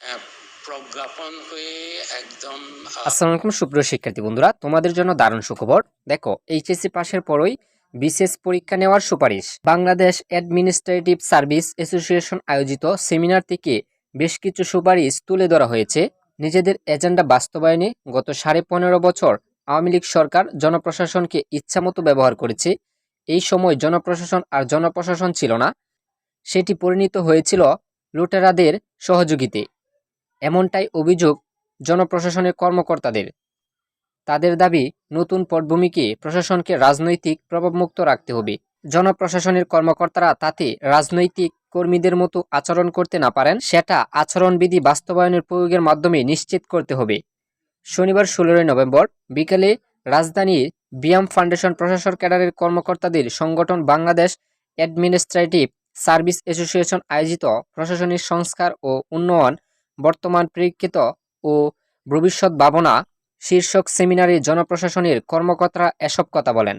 আহ, প্রজ্ঞাপন একদম আসসালামু আলাইকুম সুপ্রিয় শিক্ষার্থী বন্ধুরা। তোমাদের জন্য দারুণ সুখবর। দেখো এইচএসসি পাশের পরই বিশেষ পরীক্ষা নেওয়ার সুপারিশ। বাংলাদেশ অ্যাডমিনিস্ট্রেটিভ সার্ভিস অ্যাসোসিয়েশন আয়োজিত সেমিনার থেকে বেশ কিছু সুপারিশ তুলে ধরা হয়েছে। নিজেদের এজেন্ডা বাস্তবায়নে গত সাড়ে পনেরো বছর আওয়ামী লীগ সরকার জনপ্রশাসনকে ইচ্ছামতো ব্যবহার করেছে। এই সময় জনপ্রশাসন আর জনপ্রশাসন ছিল না। সেটি পরিণত হয়েছিল লুটেরাদের সহযোগিতে। এমনটাই অভিযোগ জনপ্রশাসনের কর্মকর্তাদের। তাদের দাবি, নতুন পটভূমিকে প্রশাসনকে রাজনৈতিক প্রভাবমুক্ত রাখতে হবে। জনপ্রশাসনের কর্মকর্তারা তাতে রাজনৈতিক কর্মীদের মতো আচরণ করতে না পারেন, সেটা আচরণবিধি বাস্তবায়নের প্রয়োগের মাধ্যমে নিশ্চিত করতে হবে। শনিবার ষোলোই নভেম্বর বিকেলে রাজধানীর বিয়াম ফাউন্ডেশন প্রশাসন ক্যাডারের কর্মকর্তাদের সংগঠন বাংলাদেশ অ্যাডমিনিস্ট্রেটিভ সার্ভিস অ্যাসোসিয়েশন আয়োজিত প্রশাসনিক সংস্কার ও উন্নয়ন বর্তমান প্রেক্ষিত ও ভবিষ্যৎ ভাবনা শীর্ষক সেমিনারে জনপ্রশাসনের কর্মকর্তারা এসব কথা বলেন।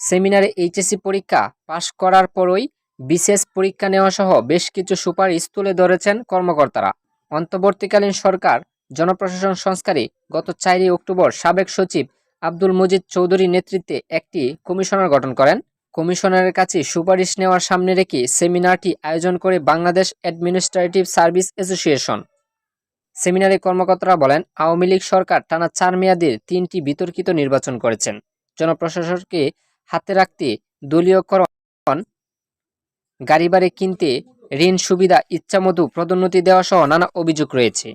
সেমিনারে এইচএসসি পরীক্ষা পাশ করার পরই বিশেষ পরীক্ষা নেওয়া সহ বেশ কিছু সুপারিশ তুলে ধরেছেন কর্মকর্তারা। অন্তর্বর্তীকালীন সরকার জনপ্রশাসন সংস্কারে গত চারই অক্টোবর সাবেক সচিব আব্দুল মজিদ চৌধুরীর নেতৃত্বে একটি কমিশনার গঠন করেন। কমিশনারের কাছে সুপারিশ নেওয়ার সামনে রেখে সেমিনারটি আয়োজন করে বাংলাদেশ অ্যাডমিনিস্ট্রেটিভ সার্ভিস অ্যাসোসিয়েশন সেমিনারে কর্মকর্তারা বলেন, আওয়ামী লীগ সরকার টানা চার মেয়াদের তিনটি বিতর্কিত নির্বাচন করেছেন। জনপ্রশাসনকে হাতে রাখতে দলীয়করণ গাড়ি বাড়ি কিনতে ঋণ, সুবিধা, ইচ্ছামতো পদোন্নতি দেওয়া সহ নানা অভিযোগ রয়েছে।